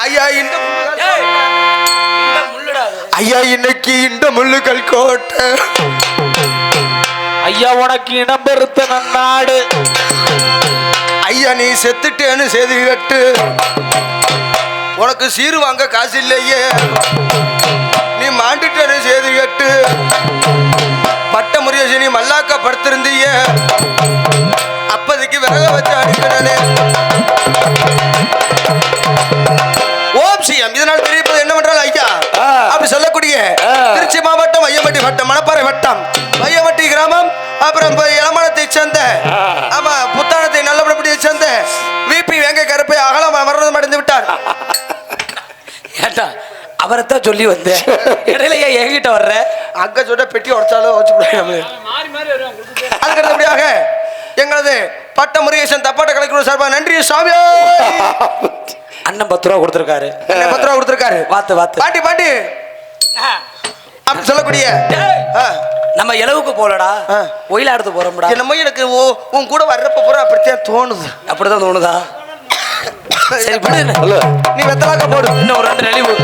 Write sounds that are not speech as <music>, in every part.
ஐயா இந்த இன்னைக்கு இந்த முள்ளுகள் கோட்டை. ஐயா உனக்கு இடம் பெருத்த நன்னாடு. ஐயா நீ செத்துட்டேன்னு செய்தி கட்டு. உனக்கு சீரு வாங்க காசு இல்லையே. நீ மாண்டுட்டேன்னு செய்தி கட்டு. பட்ட முறியசி நீ மல்லாக்கா படுத்திருந்தீய அப்போதைக்கு விறக வச்சு அடிக்கணே ஓம் சிஎம் இதனால் தெரிவிப்பது என்ன பண்றாங்க ஐயா. அப்படி சொல்லக்கூடிய. திருச்சி மாவட்டம் வையம்பட்டி வட்டம் மணப்பாறை வட்டம் வையம்பட்டி கிராமம் அப்புறம் இப்ப இளமணத்தை சேர்ந்த. ஆமா புத்தானத்தை நல்லபடியை சேர்ந்த விபி வேங்க கருப்பை அகலம் மரணம் அடைந்து விட்டார் ஏட்டா அவரைத்தான் சொல்லி வந்தேன் இடையில ஏன் என்கிட்ட வர்ற அங்க சொல்ற பெட்டி உடச்சாலும் வச்சு விடுறாங்க அதுக்கு அடுத்தபடியாக எங்களது பட்ட முருகேசன் தப்பாட்ட கலைக்குழு சார்பாக நன்றி சாமி <laughs> அண்ணன் பத்து ரூபா கொடுத்துருக்காரு. பத்து ரூபா கொடுத்துருக்காரு. வாத்து வாத்து. பாட்டி பாட்டி! அப்படி சொல்லக்கூடிய ஆ. நம்ம இளவுக்கு போலடா. ஆ. ஒயிலாடுத்து போறோம்டா. என்னமோ எனக்கு ஓ- உன் கூட வர்றப்ப பூரா அப்படித்தான் தோணுது. அப்படிதான் தோணுதா? சரி நீ வெத்தலாக்க போடு. இன்னும் ஒரு ரெண்டு நெளிவு.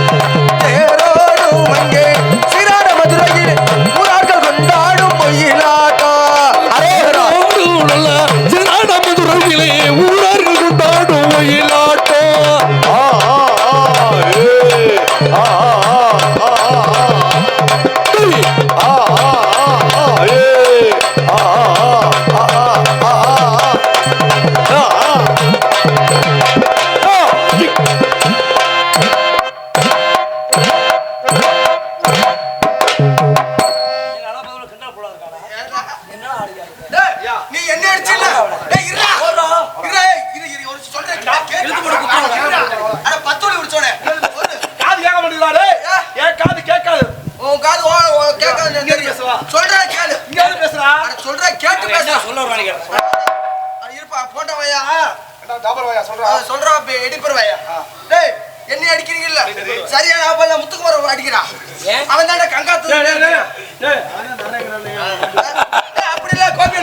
வையா? டபுள் வாயா சொல்றா. சொல்றா எடிப்பர் வையா? டேய் என்ன அடிக்கிறீங்கல்ல? சரியான ஆப்பல்ல முத்துக்குமார் அடிக்கிறான்? அவன் தானே கங்காத்து அப்படி இல்ல கோபி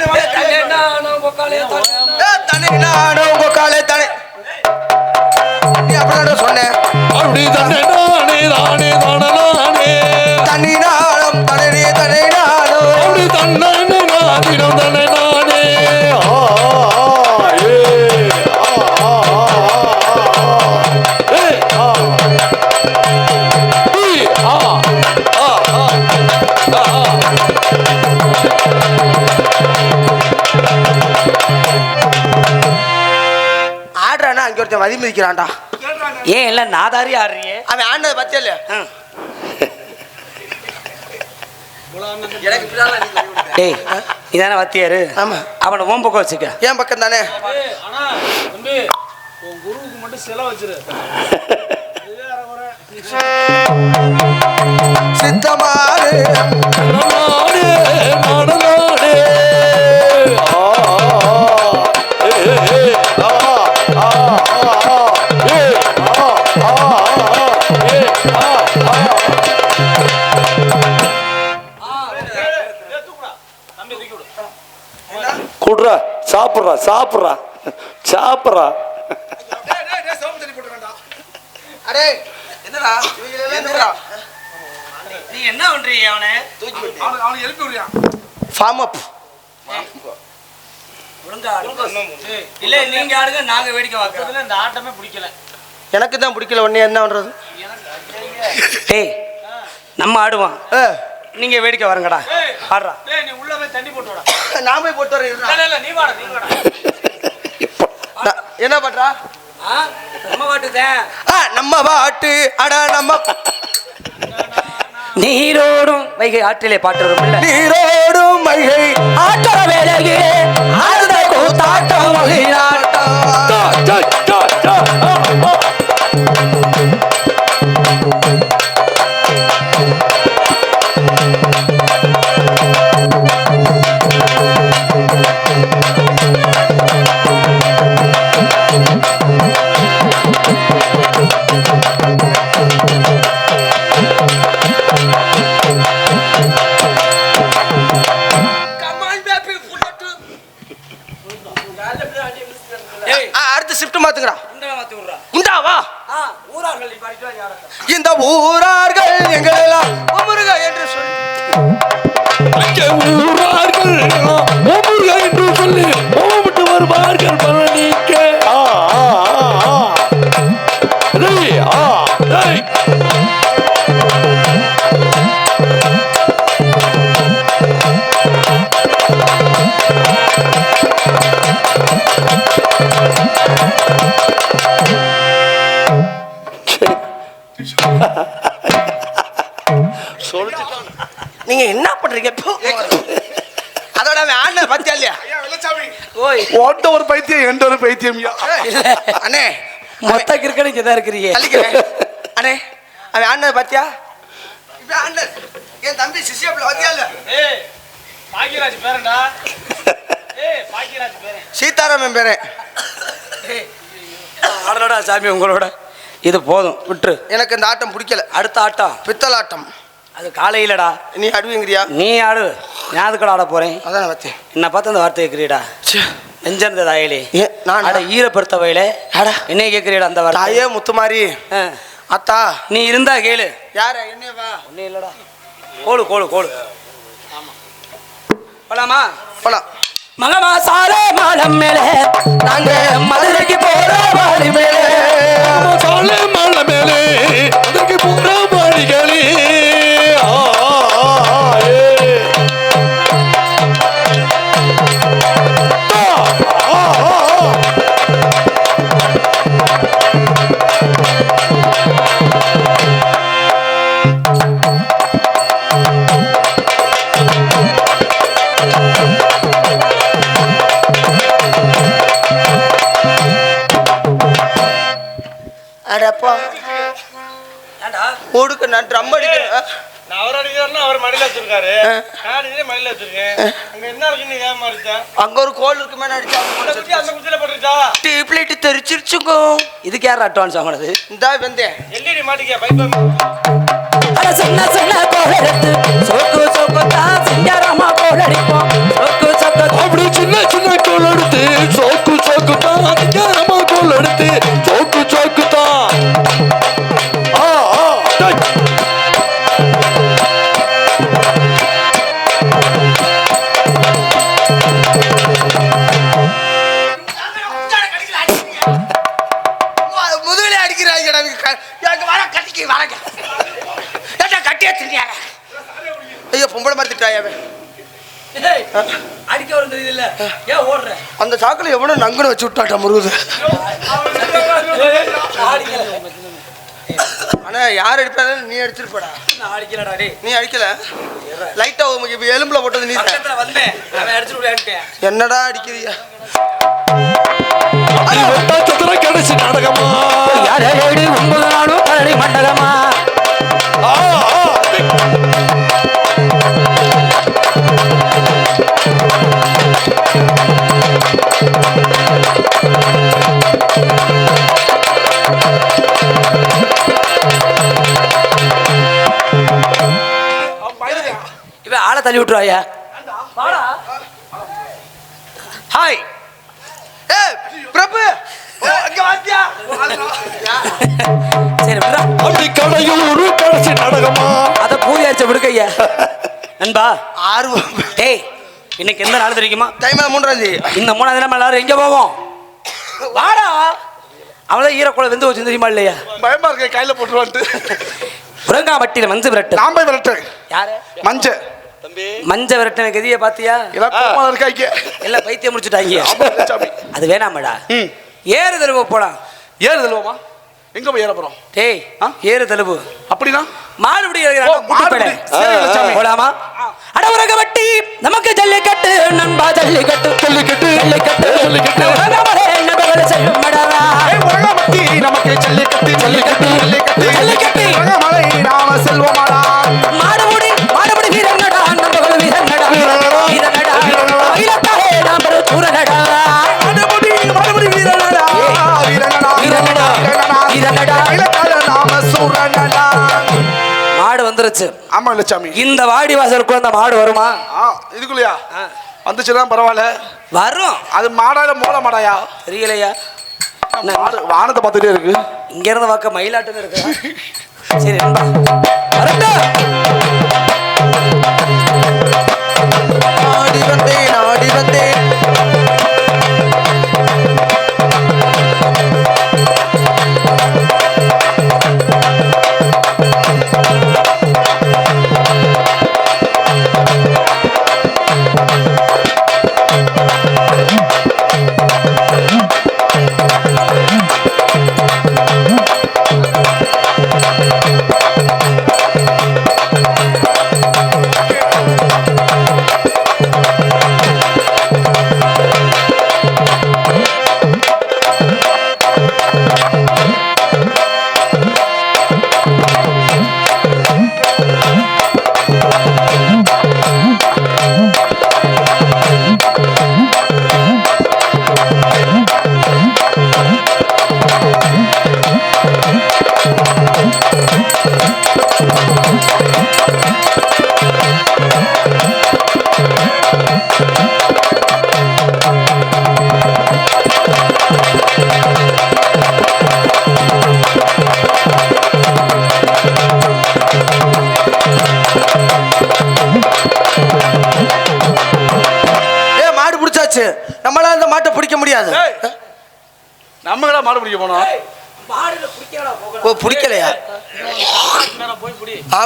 தனி நானும் உங்க காலே தனி நீ அப்படிதான் சொன்னேன் அப்படி தானே நானே நானே தானே நானே. தனி நாளும் தனி தனி நாளும். அப்படி தன்னே நானிடம் தானே நானே. ஒருத்தன் மதி மிதிக்கிறான்டா. ஏன் இல்ல நாதாரி ஆடுறியே அவன் ஆடினதை பத்தியா இல்லையா. டேய் இதானே வாத்தியாரு? ஆமா. அவனை ஓம் பக்கம் வச்சுக்க. என் பக்கம் தானே? குருவுக்கு மட்டும் வச்சிரு. சித்தமாறு. குடுறா சாப்பிட்றா சாப்பிட்றா. சாப்பிட்றா. அடே என்னடா? என்னடா? நீ என்ன பண்றீங்க அவனை? அவனுக்கு அவனுக்கு எழுப்பி விடுறியா? ஃபார்ம் அப் ஒழுங்கா. இல்ல நீங்க ஆடுங்க நாங்க வேடிக்கை பார்க்கறோம் இதுல இந்த ஆட்டமே பிடிக்கல. எனக்கு தான் பிடிக்கல உடனே என்ன பண்றது? டேய் நம்ம ஆடுவோம். ஏ, நீங்க வேடிக்கை வரங்கடா ஆடுறா. டேய் நீ உள்ள போய் தண்ணி போட்டு விடா. <laughs> நான் போய் போட்டு வரேன் இருடா. இல்ல இல்ல நீ வாடா நீ வாடா. என்ன பண்றா? நம்ம பாட்டுதான் ஆ, நம்ம பாட்டு அடா நம்ம. நீரோடும் வைகை ஆற்றிலே பாட்டு வரும்ல நீரோடும் மைகை ஆட்டற வேலையே என்று சொல்லி ஓமிட்டு வருவார்கள். பழனி எந்த ஒரு பைத்தியம் ஐயா. அண்ணே. மொத்த கிரிக்கெட் இங்கே தான் இருக்கிறீங்க அண்ணே அவன் ஆண்டது பாத்தியா இப்ப என் தம்பி சிசியப்ல வந்தியா இல்ல ஏய் பாக்கியராஜ் பேரன்டா. ஏய் பாக்கியராஜ் பேரன். சீதாராமன் பேரன். ஆடலடா சாமி உங்களோட. இது போதும் விட்டுரு. எனக்கு இந்த ஆட்டம் பிடிக்கல. அடுத்த ஆட்டம். பித்தலாட்டம் அது காலையிலடா. நீ அடுவீங்கிறியா நீ ஆடு. நான் அதுக்கட ஆட போறேன்? அதான் பத்தியா என்ன பார்த்து அந்த வார்த்தை கேட்குறீடா நெஞ்சந்த தாயலி. நான் அட ஈரப்படுத்த வயலே. அட. என்ன கேட்குறீடா அந்த வார்த்தை? தாயே முத்துமாரி. அத்தா. நீ இருந்தா கேளு. யார? என்ன வா. ஒன்றும் இல்லடா. கோழு கோழு கோழு போலாமா? போலாம். மகமா சாலே மாலம் மேலே. நாங்க மதுரைக்கு போற வாடி மேலே. சாலை மலை மேலே. அதற்கு போற இருக்கு மேல அடிச்சா டீப்லைட் தெரிச்சிருச்சுங்க. இதுக்கு யார் அட்வான்ஸ் வாங்கினது? இந்தா வந்தேன் எல்இடி மாட்டிக்க பைப் அட சின்ன சின்ன கோலெடுத்து சோக்கு சோக்கு தான் சிங்காரமா கோலடிப்போம் எவனும் நங்குன்னு வச்சு விட்டாட்டா முருகுது ஆனா யார் அடிப்பாலும் நீ அடிச்சிருப்படா. நான் அடிக்கலடா டேய். நீ அடிக்கல? லைட்டா உனக்கு இப்ப எலும்புல போட்டது நீ தான். பக்கத்துல வந்தேன். அவன் அடிச்சு விளையாண்டேன் என்னடா அடிக்கிறியா? கடைசி நாடகமா? யாரை ஏடு ஒன்பது நாளும் பழனி மண்டலமா? ஆ, தள்ளி விட்டுருவாயா ஹாய். ஏ பிரபு. இன்னைக்கு எந்த நாள் தெரியுமா? டைம் மூன்றாம் தேதி. இந்த மூணாவது தினம் எல்லாரும் எங்க போவோம்? வாடா. அவன்தான் ஈரக்குள்ள வெந்து வச்சு தெரியுமா இல்லையா? பயமா இருக்க கையில போட்டுருவான்ட்டு. புரங்காமட்டியில மஞ்சள் விரட்டு. நான் போய் விரட்டேன் யாரு மஞ்ச மஞ்ச விரட்டின கதியை பாத்தியா கோமால இருக்காங்க. எல்லாம் பைத்தியம் முடிச்சுட்டாங்க. அது வேணாமடா. ஏறு தழுவு போலாம். ஏறு தள்ளுவோமா எங்க போய் ஏற போறோம்? டேய்? ஏறு தழுவு. அப்படின்னா? மாடுபிடி. போலாமா? அட உரகவட்டி நமக்கு ஜல்லிக்கட்டு நண்பா ஜல்லிக்கட்டு. ஜல்லிக்கட்டு, ஜல்லிக்கட்டு ஜல்லிக்கட்டு. நமக்கு ஜல்லிக்கட்டு ஜல்லிக்கட்டு ஜல்லிக்கட்டு. ஜல்லிக்கட்டு. நாம செல்வமாடா. மாடு வந்துருச்சு ஆமா லட்சாமி இந்த வாடி வாசலுக்குள்ள அந்த மாடு வருமா? ஆ இதுக்குள்ளயா? வந்துச்சுன்னா பரவாயில்ல. வரும். அது மாடா இல்ல மூல மாடாயா? தெரியலையா? வான- வானத்தை பார்த்துட்டே இருக்கு. இங்க இருந்து பார்க்க மயிலாட்டம் இருக்கு. சரி நண்பா.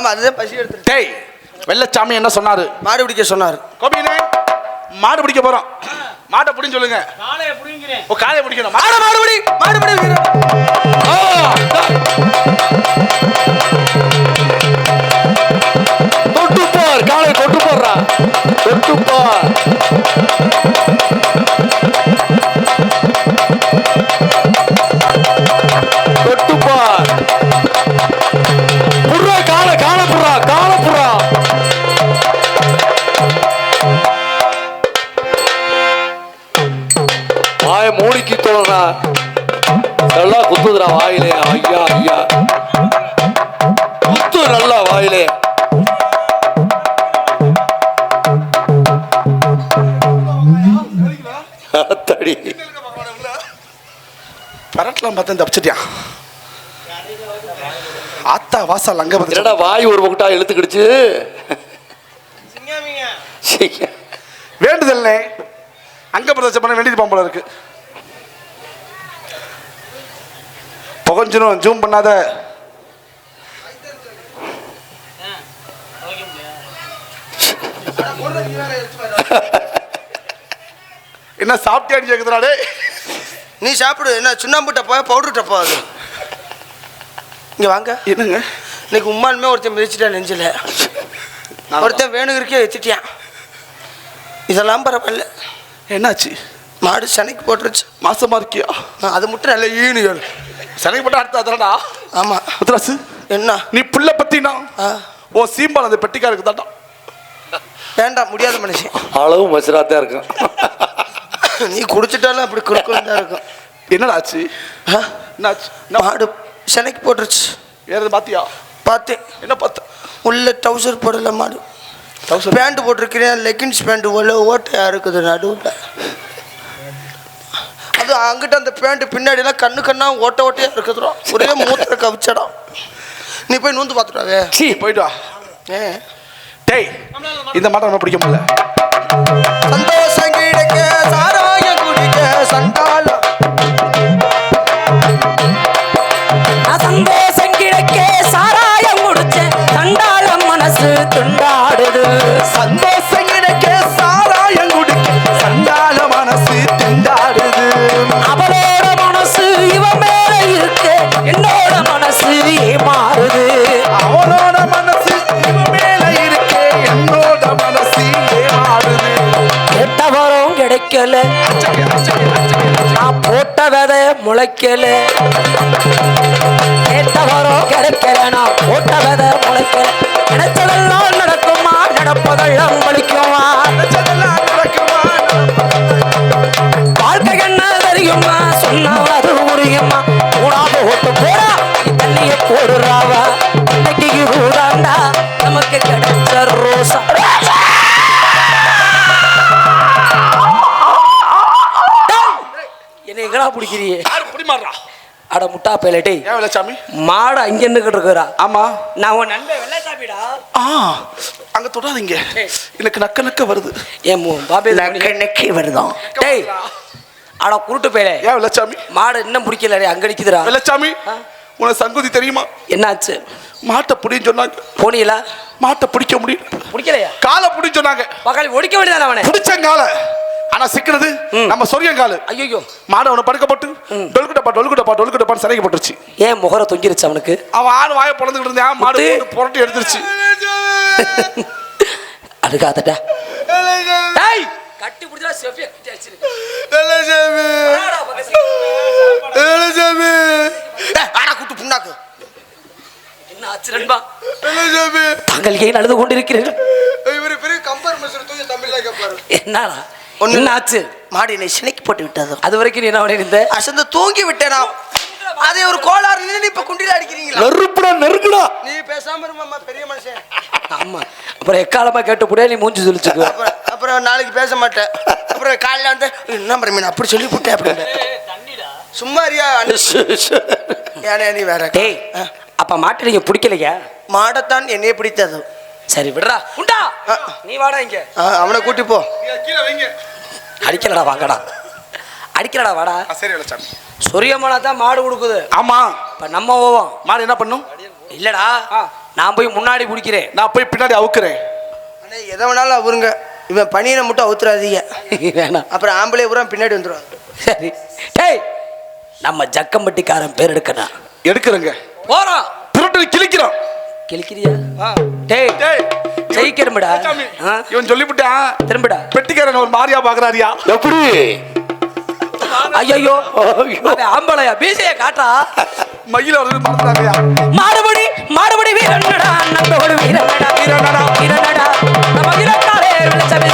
ஆமா அதுதான் பசி எடுத்துட்டு டேய் வெள்ளச்சாமி என்ன சொன்னாரு? மாடு பிடிக்க சொன்னார். கோபினே மாடு பிடிக்க போறோம். மாட்டை பிடின்னு சொல்லுங்க. நாளை எப்படிங்கிறேன் ஓ காலையை பிடிக்கணும். மாடு மாடு பிடி மாடு பிடி. தொட்டு பார் காலை தொட்டு போடுறா. வாயிலே ஐயா ஐயா. குத்து நல்லா வாயிலே. தடி பரட்டலாம் பார்த்தேன் தப்பிச்சிட்டியான் ஆத்தா வாசல் அங்க என்னடா வாய் ஒரு பக்கட்டா இழுத்துக்கிடுச்சு. வேண்டுதல்னே. அங்க பிரதேசம் பண்ண வேண்டியது பாம்பளம் இருக்கு. புகஞ்சிரும் ஜூம் பண்ணாத. <laughs> என்ன சாப்பிட்டியான்னு கேக்குதுடா நீ சாப்பிடு என்ன சுண்ணாம்பு டப்பா பவுடர் டப்பா அது. இங்க வாங்க. என்னங்க? இன்னைக்கு உம்மாலுமே ஒருத்தன் மிதிச்சிட்டான் நெஞ்சில. ஒருத்தன் வேணுங்கிறக்கே வச்சுட்டியான். இதெல்லாம் பரவாயில்ல. என்னாச்சு? மாடு சனைக்கு போட்டுருச்சு. மாசமா இருக்கியா? அது மட்டும் நல்ல ஈனு ஏழு சனைக்கு போட்டு அடுத்த அதடா ஆமா. முத்தராசு என்ன? நீ புள்ள பத்தினா? ஓ சீம்பால் அந்த பெட்டிக்காருக்கு தாண்டா வேண்டாம் முடியாத மனுஷன். அளவு மசுராத்தான் இருக்கும். நீ குடிச்சிட்டாலும் அப்படி குறுக்குன்னு தான் இருக்கும். என்னடா ஆச்சு? ஆ, என்னாச்சு? என்ன? மாடு சனைக்கு போட்டுருச்சு. வேற பாத்தியா? பார்த்தேன். என்ன பார்த்த உள்ள டவுசர் போடல மாடு? பேண்ட் போட்டிருக்கிறேன் லெகின்ஸ் பேண்ட் உள்ள ஓட்டையா இருக்குது நடுவில். அது அங்கிட்ட அந்த பேண்ட் பின்னாடி எல்லாம் கண்ணு கண்ணா ஓட்ட ஓட்டையா இருக்குதுடா ஒரே மூத்திர கவிச்சடா. நீ போய் நூந்து பார்த்துட்டாவே சீ. போயிட்டு வா. ஏ. டேய் இந்த மாட்டை நம்ம பிடிக்க முடியல. சந்தோஷம். முளைக்கல. கேட்டவரோ கிடைக்கல நான் பையல டேய் ஏன் வெள்ளச்சாமி மாடு அங்க நின்னுகிட்டு இருக்கிறா. ஆமா. நான் உன் நண்பன் வெள்ளச்சாமிடா ஆ அங்க தொடாதீங்க. எனக்கு நக்க நக்க வருது. ஏன் மு- பாபே நக்கி வருதான் டேய் அட குருட்டு பையலே ஏன் வெள்ளச்சாமி மாடு இன்னும் பிடிக்கல அங்க நிக்குதுடா. வெள்ளச்சாமி உனக்கு சங்குதி தெரியுமா? என்னாச்சு? மாட்டை புடின்னு சொன்னாங்க. போனீங்களா? மாட்டை பிடிக்க முடியல. பிடிக்கலையா? காலை புடின்னு சொன்னாங்க. பக்காளி ஒடிக்க வேண்டியதானே அவனை? பிடிச்ச காலை. ஆனா சிக்கிறது நம்ம சொரியங்காலு ஐயோ மாடு அவனை படுக்கப்பட்டு டொல்குட்டப்பா டொல்குட்டப்பா டொல்குட்டப்பான்னு சிறைக்கு போட்டுருச்சு ஏன் முகர தொங்கிருச்சு அவனுக்கு? அவன் ஆள் வாயை பொழந்துக்கிட்டு இருந்தான் மாடு புரட்டி எடுத்துருச்சு. <laughs> அதுக்காகட்டா டேய் கட்டி புடிச்சா கட்டி அடிச்சிரு. ஆனா கூட்டு புண்ணாக்கு. என்ன ஆச்சு நண்பா? தாங்கள் ஏன் அழுது கொண்டிருக்கிறீர்கள்? இவரு பெரிய கம்பர் மிஸ்டர் தூக்கி தமிழ்ல கேட்பாரு என்னடா? என்ன ஆச்சு? மாடு என்னை சினைக்கு போட்டு விட்டது. அது வரைக்கும் நீ என்ன பண்ணி இருந்த அசந்து தூங்கி விட்டேனா? அதே ஒரு கோளாறு நின்னு இப்ப குண்டில அடிக்கிறீங்களா? நெருப்புடா நெருக்குடா நீ பேசாம இருமாமா பெரிய மனுஷன். ஆமா. அப்புறம் எக்காலமா கேட்டு புடியா நீ மூஞ்சி சொல்லிச்சுக்கோ அப்புறம் அப்புறம் நாளைக்கு பேச மாட்டேன். அப்புறம் காலையில வந்து என்ன பிரமீன் அப்படி சொல்லி போட்டேன் அப்படின்னு. சும்மா அறியா ஏனே நீ வேற டேய் அப்ப மாட்டு நீங்க பிடிக்கலையா? மாடத்தான் என்னைய பிடித்தது. சரி விடுறா. உண்டா. நீ வாடா இங்க. ஆ, அவனை கூட்டி போ. கீழே வைங்க. அடிக்கலடா வாங்கடா. அடிக்கலடா வாடா. சரி வெள்ளச்சாமி சொரியமானா தான் மாடு கொடுக்குது ஆமா. இப்ப நம்ம போவோம். மாடு என்ன பண்ணும்? இல்லடா நான் போய் முன்னாடி பிடிக்கிறேன். நான் போய் பின்னாடி அவுக்குறேன். அண்ணே எதை வேணாலும் அவருங்க. இவன் பனியனை மட்டும் அவுத்துறாதீங்க. <laughs> வேணாம். அப்புறம் ஆம்பளை பூரா பின்னாடி வந்துருவாங்க. சரி. டேய் நம்ம ஜக்கம்பட்டிக்காரன் பேர் எடுக்கணும். எடுக்கிறேங்க. கிழிக்கிறோம் கிழிக்கிறியா டேய் டேய் ஆ? இவன் சொல்லிவிட்டான் திரும்புடா. பெட்டிக்காரன் ஒரு மாரியா பாக்குறாரியா? எப்படி? ஐயோ. ஆம்பளையா? பீசைய காட்டா மயில வந்து மறந்துட்டாங்கயா மாடுபடி மாடுபடி வீரனடா நந்தோடு வீரனடா வீரனடா வீரனடா. நம்ம வீரக்காலே விளைச்சவே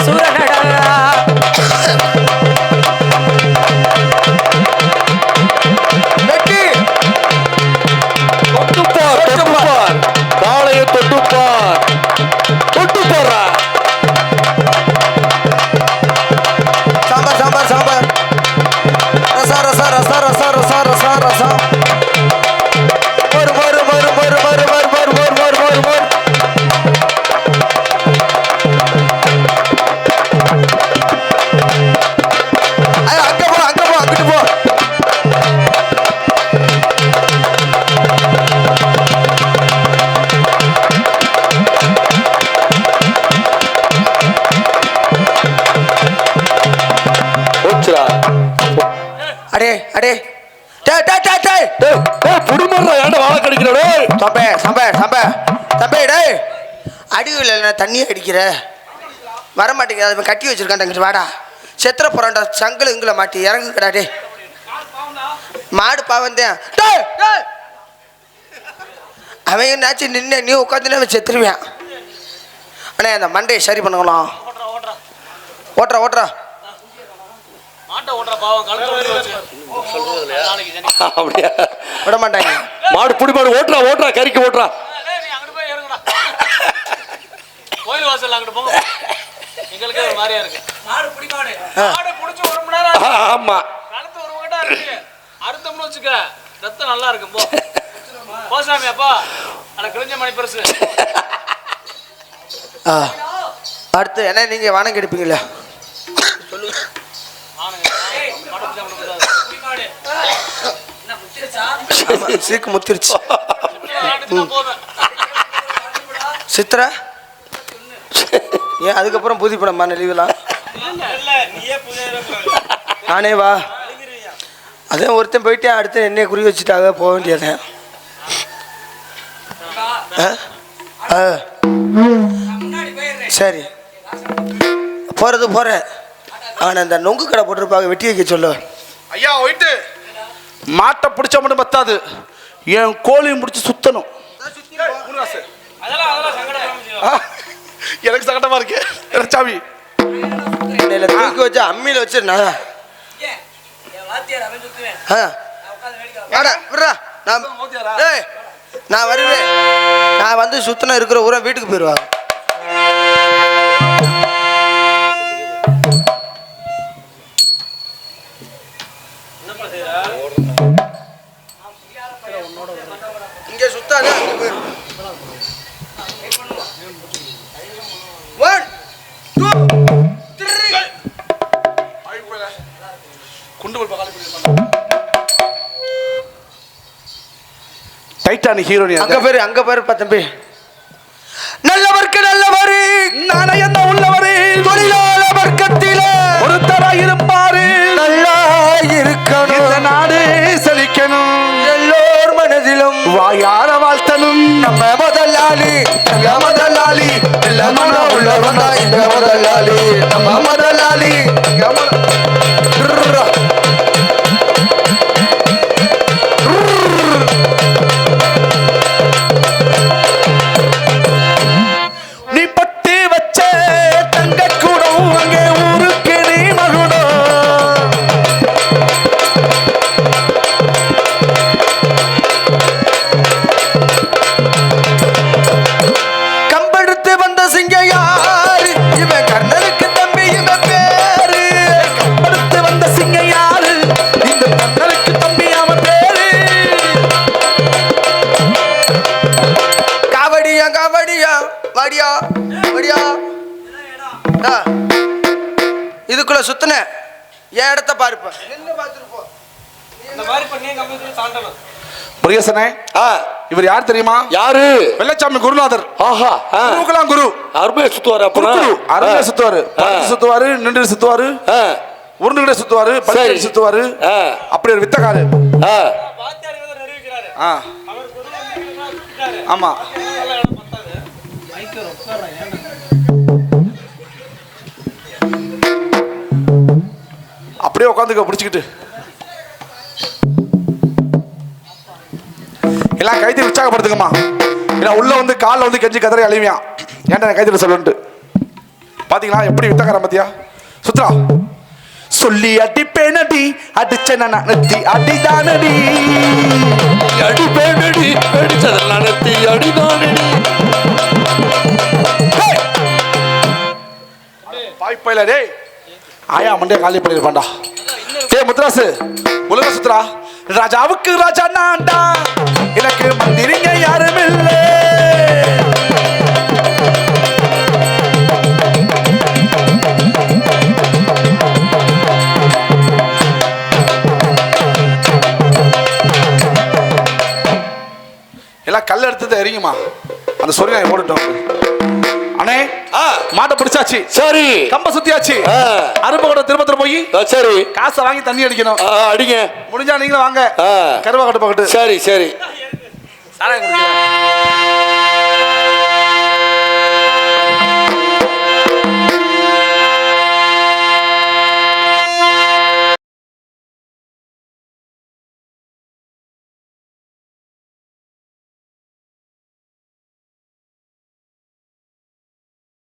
என்ன தண்ணி அடிக்கிற? வர மாட்டேங்குது அதை கட்டி வச்சிருக்கான் வாடா. செத்துற போறான்டா. சங்கல் இங்கில மாட்டி. இறங்குக்கடா டே மாடு பாவந்தேன் டேய் டேய். அவன் என்னாச்சு? நின்று நீ உட்காந்துன்னு அவன் செத்துருவேன். அண்ணே அந்த மண்டையை சரி பண்ணுங்களாம் ஓட்டுறா ஓட்டுறா. அப்படியா விட மாட்டாங்க மாடு புடி மாடு ஓட்டுறா ஓட்டுறா. கறிக்கு ஓட்டுறா ஏய், நீ அங்கிட்டு போய் இறங்குடா கோயில் வாசல் அங்கிட்டு போங்க. எங்களுக்கே ஒரு மாதிரியா இருக்கு. மாடு புடி மாடு புடிச்சு ஒரு மணி நேரம் ஆச்சு. ஆமா. கழுத்து ஒரு நேரம் இருக்கு. அறுத்தோம்னு வச்சுக்க ரத்தம் நல்லா இருக்கும் போ. போ சாமி அப்பா. அட கிழிஞ்ச மணி பரிசு. ஆ. அடுத்து என்ன நீங்கள் வானம் கெடுப்பீங்களா? ஆனுங்க மாடை பிடிச்சா மட்டும் போதாது. புடி மாடு என்ன முத்திருச்சா? ஆமா, சீக்கு முத்திருச்சு. ஆட்டுச்சுன்னா போதும் சித்ரா? ஏன் அதுக்கப்புறம் புது படமா லீவெலாம் இல்ல நீயே புதிய நானே வா. அதே ஒருத்தன் போயிட்டே அடுத்து என்னைய குறி வச்சுட்டாங்க போக வேண்டியது சரி. போகிறது போகிறேன் ஆனால் அந்த நொங்கு கடை போட்டிருப்பாங்க வெட்டி வைக்க சொல்லு. ஐயா போயிட்டு. மாட்டை பிடிச்சா மட்டும் பத்தாது. என் கோழியும் பிடிச்சி சுத்தணும். அதெல்லாம் அதெல்லாம் எனக்கு சங்கடமா இருக்கு. என்ன சாமி. என்னையில தூக்கி வச்சு அம்மியில வச்சிருந்தா நான் வருவேன். நான் வந்து சுத்தனம் இருக்கிற ஊரை வீட்டுக்கு போயிடுவாங்க டைட்டானிக் ஹீரோனி அங்க பேரு அங்க பேரு தம்பி. நல்லவர்க்கு நல்லவரு நாணயம் உள்ளவரே தொழிலாள வர்க்கத்தில ஒருத்தரா இருப்பாரு. நல்லா இருக்கணும். இந்த நாடு செழிக்கணும். எல்லோர் மனதிலும் வாயார வாழ்த்தனும் நம்ம முதலாளி எங்க முதலாளி. நல்ல மனம் உள்ளவன் எங்க முதலாளி. நம்ம முதலாளி. எங்க பண்ணி கம்பெனி தாண்டணும் முருகேசனே ஆ, இவர் யார் தெரியுமா? யாரு? வெள்ளச்சாமி குருநாதர். ஆஹா ஆ. குருக்கெல்லாம் குரு. அருமையா சுத்துவாரு குரு அருமையா சுத்துவாரு. சுத்துவாரு நின்று சுத்துவாரு. ஆ, உருண்டுகிட்ட சுத்துவாரு சரி. சுத்துவாரு. ஆ. அப்படி ஒரு வித்தக்காரு. ஆ. அப்படியே உட்காந்துக்க பிடிச்சிக்கிட்டு. எல்லாம் கைத்தறி உற்சாகப்படுத்துங்கம்மா. ஏன்னா உள்ள வந்து காலில் வந்து கெஞ்சி கதறி அழிவியான் ஏன்டா கைத்தறி சொல்லுன்ட்டு. பாத்தீங்களா? எப்படி வித்தக்காரன் பாத்தியா? சுத்ரா சொல்லி அடிப்பேனடி அடிச்ச நான் நெத்தி அடிதானடி. அடி பேனடி அடிச்சதெல்லாம் நெத்தி அடிதானடி. வாய்ப்பையில டேய். ஆயா மண்டே காலி பண்ணிருப்பான்டா முத்ராசு. உலக சுத்ரா ராஜாவுக்கு ராஜா நான்டா எனக்கு மந்திரிங்க யாரும் இல்லை. எல்லாம் கல் எடுத்து எரியுமா அந்த சொரி நான் போட்டுட்டோம். அண்ணே மாட்டை பிடிச்சாச்சு. சரி. கம்ப சுத்தியாச்சு. ஆ. அரும்பு கூட திருப்பத்துல போய் சரி. காசை வாங்கி தண்ணி அடிக்கணும். ஆ, அடிங்க. முடிஞ்சா நீங்களும் வாங்க. கருவா கட்டு பக்கத்து. சரி சரி.